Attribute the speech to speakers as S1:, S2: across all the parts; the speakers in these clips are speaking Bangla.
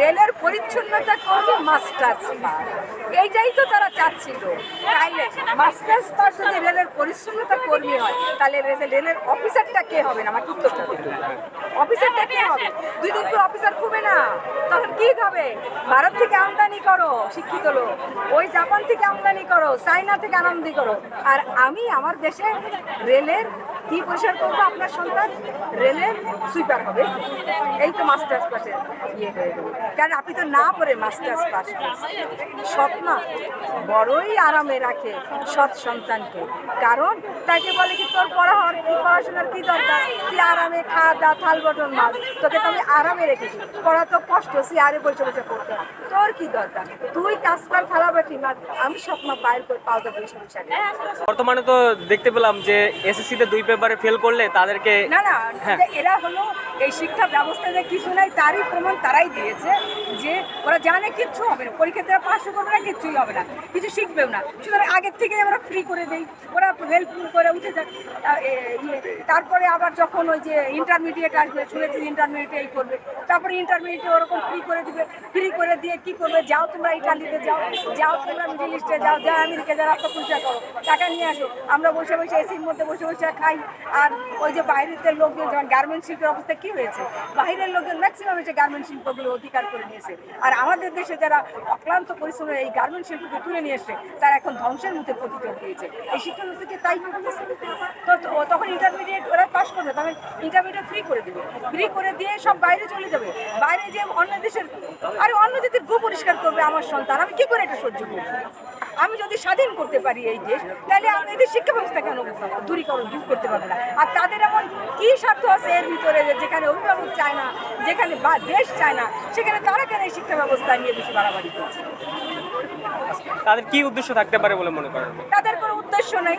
S1: রেলের পরিচ্ছন্নতা করবে মাস্টার্স এইটাই তো তারা চাচ্ছিল। তাইলে মাস্টার্স পাস যদি রেলের পরিচ্ছন্নতা কর্মী হয়, তাহলে রেলে- রেলের অফিসারটা কে হবে না? আমার উত্তরটা। অফিসারটা কে হবে? দুই দিন পর অফিসার খুবে না। তখন কি হবে ভারত থেকে আমদানি করো, শিক্ষিত লোক। ওই জাপান থেকে আমদানি করো চাইনা থেকে আমদানি করো। আর আমি আমার দেশে রেলের কি পরিষ্কার করব? আপনার সন্তান রেলের সুইপার হবে। এই তো মাস্টার্স পাসের ইয়ে হয়ে গেল কারণ আপনি তো না পড়ে মাস্টার্স পাস সৎ না বড়ই আরামে রাখে সৎ সন্তানকে। কারণ তাকে বলে কি, তোর পড়া হওয়ার কি, পড়াশোনার কি দরকার? তুই আরামে খাওয়া দা, থাল বটন মাছ। তোকে তো আমি আরামে রেখেছি। পড়া তো কষ্ট, সে আরে বসে বসে পড়তে। তোর কি দরকার? তুই কাজ কর বাটি, মাছ। আমি স্বপ্ন বাইর করে পাওয়া
S2: বর্তমানে তো দেখতে পেলাম যে এসএসসিতে দুই পেপারে ফেল করলে তাদেরকে
S1: না না
S2: হ্যাঁ।
S1: এরা হলো এই শিক্ষা ব্যবস্থা যে কিছু নাই তারই প্রমাণ তারাই দিয়েছে যে ওরা জানে কিচ্ছু হবে না। পরীক্ষা তারা পাশও করবে না কিচ্ছুই হবে না। কিছু শিখবেও না। সুতরাং আগের থেকে আমরা ফ্রি করে দিই। ওরা হেল্পফুল করে উঠে যাক এ- ইয়ে, তারপরে আবার যখন ওই যে ইন্টারমিডিয়েট আসবে শুনেছি ইন্টারমিডিয়েট এই করবে। তারপরে ইন্টারমিডিয়েট ওরকম ফ্রি করে দিবে। ফ্রি করে দিয়ে কি করবে? যাও তোমরা ইটালিতে যাও। যাও তোমরা মিডিল ইস্টে যাও। যাও আমেরিকা যাও রাস্তা পরিচা করো। টাকা নিয়ে আসো। আমরা বসে বসে এসির মধ্যে বসে বসে খাই। আর ওই যে বাইরের লোকজন যেমন গার্মেন্ট শিল্পের অবস্থা কি হয়েছে? বাইরের লোকজন ম্যাক্সিমাম এসে গার্মেন্ট শিল্পগুলো অধিকার করে নিয়েছে। আর আমাদের দেশে যারা অক্লান্ত পরিশ্রমে এই গার্মেন্ট শিল্পকে তুলে নিয়ে এসছে, তারা এখন ধ্বংসের মুখে পতিত হয়েছে এই শিক্ষা ব্যবস্থাকে তাই তো তখন ইন্টারমিডিয়েট ওরা পাস করবে তখন ইন্টারমিডিয়েট ফ্রি করে দেবে। ফ্রি করে দিয়ে সব বাইরে চলে যাবে। বাইরে যে অন্য দেশের, আরে অন্য জাতির গু পরিষ্কার করবে আমার সন্তান, আমি কি করে এটা সহ্য করব? আমি যদি স্বাধীন করতে পারি এই দেশ তাহলে আমি এদের শিক্ষা ব্যবস্থা কেন দূরীকরণ দূর করতে পারবে না? আর তাদের এমন কি স্বার্থ আছে এর ভিতরে যেখানে অভিভাবক চায় না যেখানে বা দেশ চায় না সেখানে তারা কেন এই শিক্ষা ব্যবস্থা নিয়ে বেশি বাড়াবাড়ি করছে?
S2: তাদের কি উদ্দেশ্য থাকতে পারে বলে মনে করেন?
S1: তাদের কোনো উদ্দেশ্য নেই।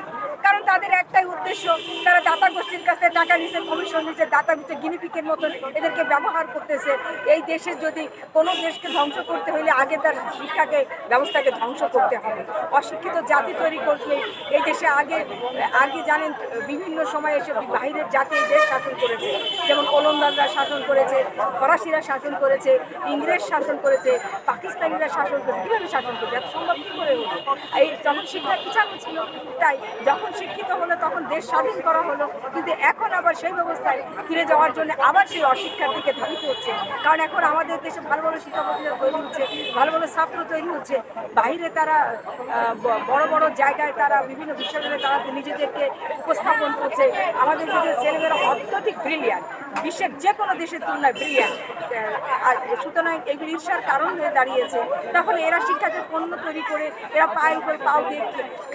S1: কারণ তাদের একটাই উদ্দেশ্য, তারা দাতা গোষ্ঠীর কাছে টাকা নিচ্ছে কমিশন নিচ্ছে দাতা নিচ্ছে গিনিপিকের মতো এদেরকে ব্যবহার করতেছে। এই দেশের যদি কোনো দেশকে ধ্বংস করতে হলে আগে তার শিক্ষাকে, ব্যবস্থাকে ধ্বংস করতে হবে। অশিক্ষিত জাতি তৈরি করলে এই দেশে আগে আগে জানেন, বিভিন্ন সময় এসে বাইরের জাতি দেশ শাসন করেছে। যেমন ওলন্দাজরা শাসন করেছে, ফরাসিরা শাসন করেছে, ইংরেজ শাসন করেছে, পাকিস্তানিরা শাসন করেছে, কীভাবে শাসন করেছে এত সম্ভব কী করে হলো? এই যখন শিক্ষা পিছানো ছিল, তাই যখন শিক্ষিত হলো তখন দেশ স্বাধীন করা হলো। কিন্তু এখন আবার সেই ব্যবস্থায় ফিরে যাওয়ার জন্য আবার সেই অশিক্ষার দিকে ধাবিত হচ্ছে কারণ এখন আমাদের দেশে ভালো ভালো শিক্ষা প্রতিষ্ঠান তৈরি হচ্ছে, ভালো ভালো ছাত্র তৈরি হচ্ছে। বাইরে তারা বড় বড় জায়গায় তারা, বিভিন্ন বিশ্ববিদ্যালয়ে তারা নিজেদেরকে উপস্থাপন করছে। আমাদের দেশের ছেলেমেয়েরা অত্যধিক ব্রিলিয়ান বিশ্বের যে কোনো দেশের তুলনায় ব্রিলিয়ান আর সুতরাং এগুলি ঈর্ষার কারণ হয়ে দাঁড়িয়েছে। তাহলে এরা শিক্ষাকে পণ্য তৈরি করে এরা পায়ের উপর পাও দিয়ে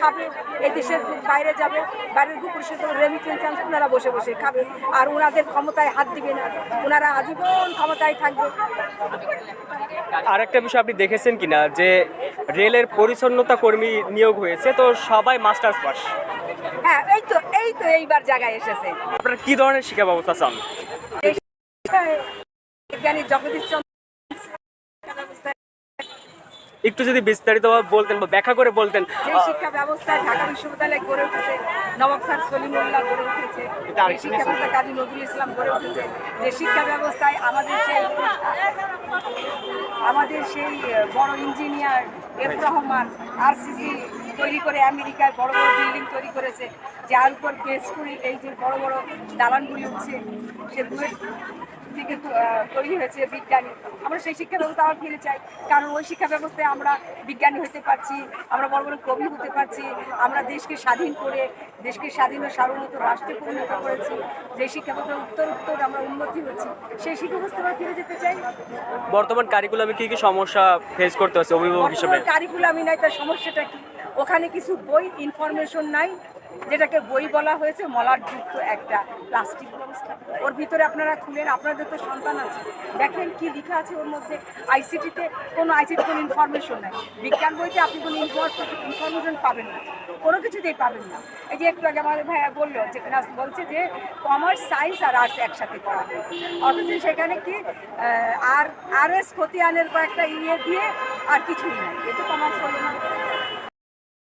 S1: খাবে এই দেশের বাইরে যাবে বাইরের কুপরিষদ রেমিটেন্স ওনারা বসে বসে খাবে। আর ওনাদের ক্ষমতায় হাত দিবে না। ওনারা আজীবন ক্ষমতায় থাকবে।
S2: আর একটা বিষয় আপনি দেখেছেন কিনা? যে রেলের পরিচ্ছন্নতা কর্মী নিয়োগ হয়েছে তো সবাই মাস্টার্স পাস।
S1: হ্যাঁ এই তো এই তো এইবার জায়গায় এসেছে।
S2: আপনারা কি ধরনের শিক্ষা ব্যবস্থা চান?
S1: বিজ্ঞানী জগদীশ চন্দ্র
S2: একটু যদি বিস্তারিত ভাবে বলতেন বা ব্যাখ্যা করে বলতেন।
S1: শিক্ষা ব্যবস্থায় ঢাকা বিশ্ববিদ্যালয় গড়ে উঠেছে নবাব স্যার সলিমুল্লাহ গড়ে উঠেছে শিক্ষা ব্যবস্থা কাজী নজরুল ইসলাম গড়ে উঠেছে যে শিক্ষা ব্যবস্থায় আমাদের সেই আমাদের সেই বড় ইঞ্জিনিয়ার এফ রহমান আরসিসি তৈরি করে আমেরিকায় বড় বড় বিল্ডিং তৈরি করেছে যার উপর বেস করে এই যে বড় বড় দালানগুলি উঠছে সেগুলোর থেকে তৈরি হয়েছে বিজ্ঞানী। আমরা সেই শিক্ষা ব্যবস্থা আবার ফিরে চাই। কারণ ওই শিক্ষা ব্যবস্থায় আমরা বিজ্ঞানী হতে পারছি আমরা বড় বড় কবি হতে পারছি আমরা দেশকে স্বাধীন করে দেশকে স্বাধীন ও সার্বভৌমত্ব রাষ্ট্রে পরিণত করেছি। যে শিক্ষা ব্যবস্থা উত্তর উত্তর আমরা উন্নতি হচ্ছি সেই শিক্ষা ব্যবস্থা আমরা ফিরে যেতে চাই।
S2: বর্তমান কারিকুলামে কি কি সমস্যা ফেস করতে হচ্ছে অভিভাবক হিসেবে?
S1: কারিকুলামই নাই তার সমস্যাটা কি? ওখানে কিছু বই ইনফরমেশন নাই যেটাকে বই বলা হয়েছে মলাটযুক্ত একটা প্লাস্টিক ওর ভিতরে আপনারা খুলেন, আপনাদের তো সন্তান আছে। দেখেন কি লেখা আছে ওর মধ্যে। আইসিটিতে কোনো আইসিটি কোনো ইনফরমেশন নেই। বিজ্ঞান বইতে আপনি কোনো ইনফরমেশন পাবেন না। কোনো কিছুতেই পাবেন না। এই যে একটু আগে আমাদের ভাইয়া বলল, যে ক্লাস বলছে যে কমার্স সায়েন্স আর আর্টস একসাথে করা হয়েছে। অথচ সেখানে কি আর আর এস খতিয়ানের কয়েকটা ইয়ে দিয়ে আর কিছুই নাই। এ তো কমার্স হলো না।